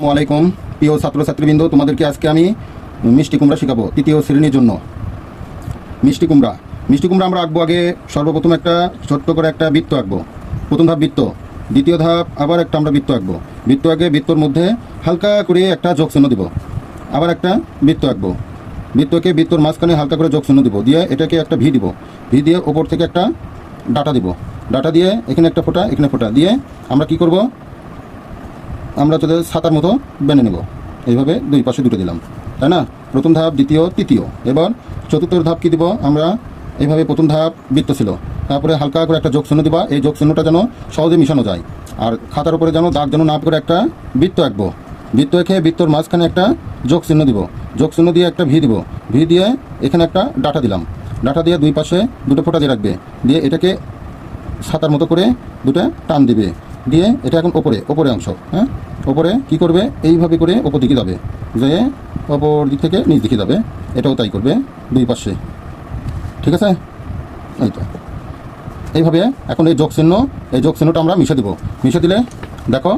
আলাইকুম, প্রিয় ছাত্রছাত্রীবৃন্দ, তোমাদেরকে আজকে আমি মিষ্টি কুমড়া শেখাবো তৃতীয় শ্রেণির জন্য। মিষ্টি কুমড়া। মিষ্টি কুমড়া আমরা আঁকবো আগে সর্বপ্রথম একটা ছোট্ট করে একটা বৃত্ত আঁকবো। প্রথম ধাপ বৃত্ত, দ্বিতীয় ধাপ আবার একটা আমরা বৃত্ত আঁকবো। বৃত্ত আগে বৃত্তর মধ্যে হালকা করে একটা যোগ চিহ্ন দিব। আবার একটা বৃত্ত আঁকবো। বৃত্তকে বৃত্তর মাঝখানে হালকা করে যোগ চিহ্ন দিব দিয়ে এটাকে একটা ভি দিব। ভি দিয়ে ওপর থেকে একটা ডাটা দিব। ডাটা দিয়ে এখানে একটা ফোঁটা, এখানে ফোঁটা। দিয়ে আমরা কি করব? আমরা তোদের ছাতার মতো বেনে নেব। এইভাবে দুই পাশে দুটো দিলাম। তাই না? প্রথম ধাপ, দ্বিতীয়, তৃতীয়। এবার চতুর্থ ধাপ কী দিব? আমরা এইভাবে প্রথম ধাপ বৃত্ত ছিল। তারপরে হালকা করে একটা যোগ চিহ্ন দিবা। এই যোগ চিহ্নটা যেন সহজে মিশানো যায়। আর খাতার উপরে যেন দাগ যেন না করে একটা বৃত্ত আঁকবো। বৃত্ত এঁকে বৃত্তর মাঝখানে একটা যোগ চিহ্ন দিব। যোগ দিয়ে একটা ভি দিব। ভি দিয়ে এখানে একটা ডাটা দিলাম। ডাটা দিয়ে দুই পাশে দুটো ফোটা দিয়ে রাখবে। দিয়ে এটাকে ছাতার মতো করে দুটো টান দিবে। দিয়ে এটা এখন ওপরে ওপরে অংশ হ্যাঁ? ওপরে কি করবে? এইভাবে করে ওপর দিকে যাবে। যে ওপর দিক থেকে নিচ দিকে যাবে। এটাও তাই করবে দুই পাশে। ঠিক আছে? এই তো। এইভাবে এখন এই যোগ চিহ্ন, এই যোগ চিহ্নটা আমরা মিশে দেবো। মিশে দিলে, দেখো,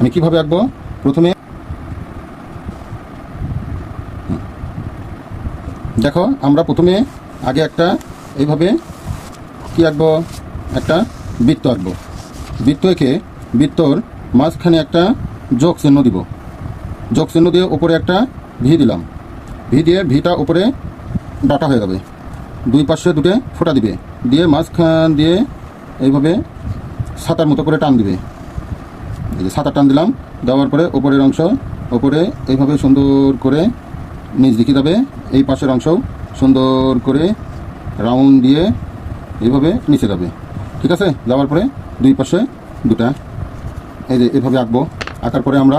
আমি কীভাবে আঁকবো? প্রথমে দেখো, আমরা প্রথমে আগে একটা, এইভাবে কি আঁকবো? একটা বৃত্ত আঁকবো। বৃত্ত এঁকে বৃত্তর মাঝখানে একটা যোগ চিহ্ন দিব। যোগ চিহ্ন দিয়ে উপরে একটা ভি দিলাম। ভি দিয়ে ভিটা উপরে ডাটা হয়ে যাবে। দুই পাশে দুটো ফোঁটা দিবে। দিয়ে মাঝখান দিয়ে এইভাবে সাতার মতো করে টান দিবে। এই যে ছাতা টান দিলাম, দেওয়ার পরে ওপরের অংশ ওপরে এইভাবে সুন্দর করে নিচ দিকে যাবে। এই পাশের অংশ সুন্দর করে রাউন্ড দিয়ে এইভাবে নিচে যাবে। ঠিক আছে? যাওয়ার পরে দুই পাশে দুটা। এই যে এভাবে আঁকবো। আঁকার পরে আমরা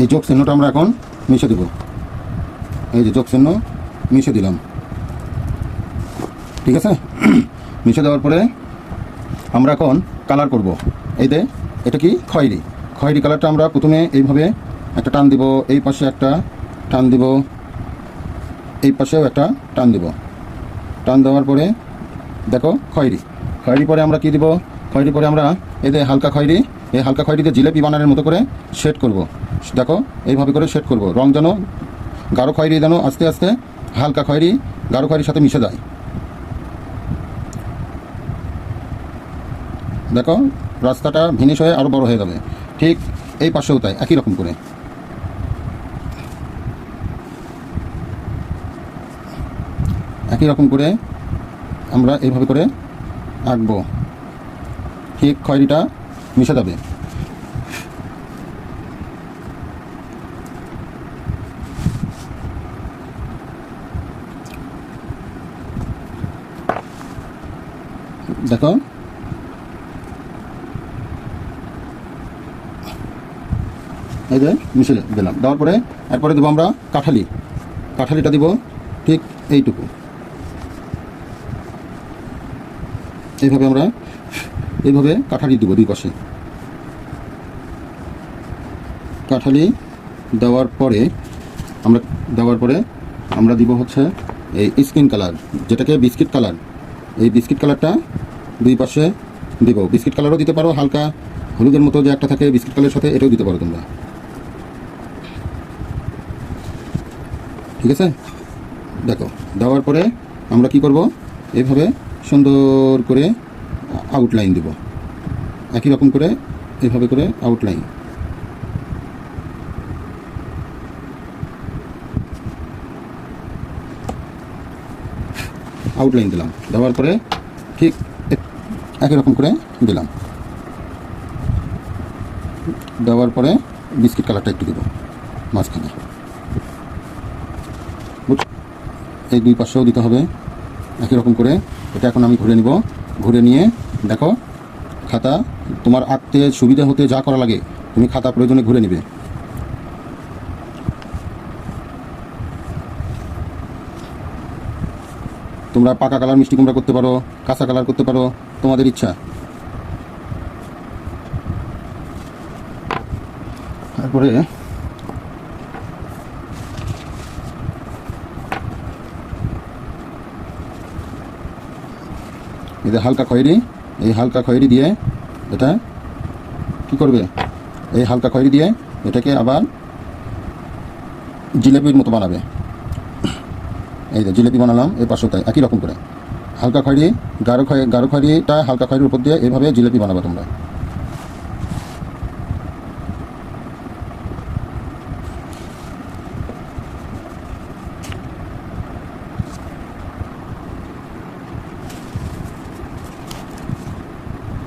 এই যোগ চিহ্নটা আমরা এখন মিশে দেব। এই যে যোগ চিহ্ন মিশে দিলাম। ঠিক আছে? মিশে দেওয়ার পরে আমরা এখন কালার করব। এই এটা কি? খয়েরি। খয়েরি কালারটা আমরা প্রথমে এইভাবে একটা টান দিব, এই পাশে একটা টান দিব, এই পাশেও একটা টান দিব। টান দেওয়ার পরে দেখো খয়েরি। খয়েরি পরে আমরা কি দিব? খয়েরি পরে আমরা যে হালকা খয়েরি, এই হালকা খয়েরিতে জিলেপি বানানোর মতো করে শেড করব। দেখো, এইভাবে করে শেড করব। রং যেন গাঢ় খয়েরি যেন আস্তে আস্তে হালকা খয়েরি, গাঢ় খয়েরির সাথে মিশে যায়। দেখো, রাস্তাটা ভিনিশ হয়ে আরও বড় হয়ে যাবে। ঠিক এই পাশেও তাই, একই রকম করে। একই রকম করে আমরা এইভাবে করে আঁকবো ঠিক খয়েরিটা মিশে যাবে দেখো। এই যে মিশে দিলাম দেওয়ার পরে এরপরে দেবো আমরা কাঠালি। কাঠালিটা দিব ঠিক এইটুকু। এইভাবে আমরা এইভাবে কাঠালি দেবো দুই পাশে। কাঠালি দেওয়ার পরে আমরা, দেওয়ার পরে আমরা দিব হচ্ছে এই স্কিন কালার, যেটাকে বিস্কিট কালার। এই বিস্কিট কালারটা দুই পাশে দিব। বিস্কিট কালারও দিতে পারো, হালকা হলুদের মতো যে একটা থাকে, বিস্কিট কালারের সাথে এটাও দিতে পারো তোমরা। ঠিক আছে? দেখো, দেওয়ার পরে আমরা কি করব? এইভাবে সুন্দর করে আউটলাইন দেব। একই রকম করে এইভাবে করে আউটলাইন আউটলাইন দিলাম। দেওয়ার পরে ঠিক এক- একই রকম করে দিলাম। দেওয়ার পরে বিস্কিট কালারটা একটু দেবো মাঝখানে। এই দুই পাশেও দিতে হবে। একই রকম করে। এটা এখন আমি ঘুরে নিব। ঘুরে নিয়ে, দেখো, খাতা, তোমার আঁকতে সুবিধা হতে যা করা লাগে, তুমি খাতা প্রয়োজনে ঘুরে নিবে। তোমরা পাকা কালার মিষ্টি কুমড়া করতে পারো, কাঁচা কালার করতে পারো, তোমাদের ইচ্ছা। তারপরে এই যে হালকা খয়েরি, এই হালকা খয়েরি দিয়ে এটা কি করবে? এই হালকা খয়েরি দিয়ে এটাকে আবার জিলেপির মতো বানাবে। এই যে জিলেপি বানালাম এই পাশোটায় একই রকম করে। হালকা খয়েরি, গাঢ় খয়, গাঢ় খয়েরিটা হালকা খয়েরির উপর দিয়ে এইভাবে জিলেপি বানাবে তোমরা।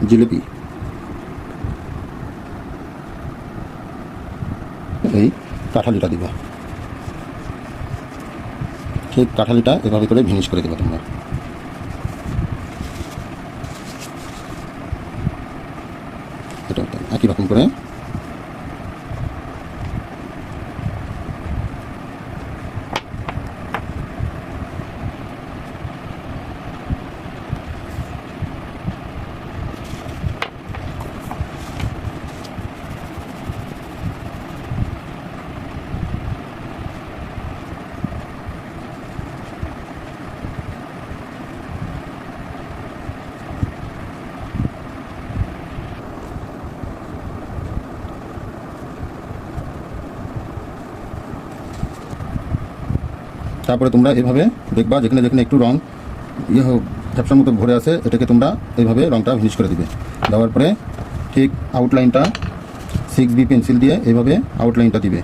জিলিপি। এই কাঁঠালিটা দিবা। সেই কাঁঠালিটা এভাবে করে ভিনিশ করে দেবে তোমরা। এটা, একই রকম করে তারপরে তোমরা এইভাবে দেখবা, যেখানে যেখানে একটু রং ইয়ে ঝাপসার মতো ভরে আছে এটাকে তোমরা এইভাবে রংটা ফিনিশ করে দিবে। দেওয়ার পরে ঠিক আউটলাইনটা সিক্স বি পেন্সিল দিয়ে এইভাবে আউটলাইনটা দিবে।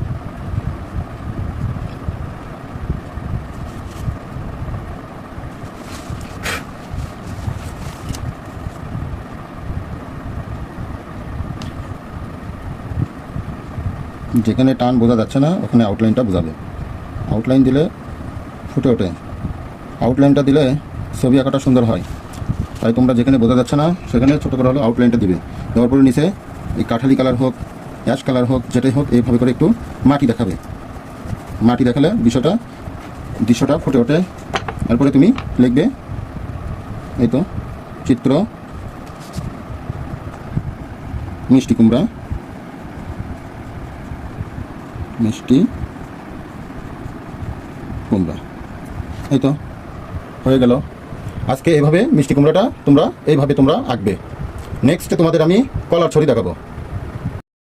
যেখানে টান বোঝা যাচ্ছে না, ওখানে আউটলাইনটা বোঝাবে। আউটলাইন দিলে ফুটে ওঠে। আউটলাইনটা দিলে ছবি আঁকাটা সুন্দর হয়। তাই তোমরা যেখানে বোঝা যাচ্ছে না, সেখানে ছোটো করে হলো আউটলাইনটা দিবে। দেওয়ার পরে নিচে এই কাঠালি কালার হোক অ্যাশ কালার হোক, যেটাই হোক, এইভাবে করে একটু মাটি দেখাবে। মাটি দেখালে বিষয়টা, দৃশ্যটা ফুটে ওঠে। তারপরে তুমি লিখবে, এই তো, চিত্র, মিষ্টি কুমড়া মিষ্টি কুমড়া। এই তো, হয়ে গেল। আজকে এভাবে মিষ্টি কুমড়াটা তোমরা, এইভাবে তোমরা আঁকবে। নেক্সট তোমাদের আমি কলার ছড়ি দেখাবো।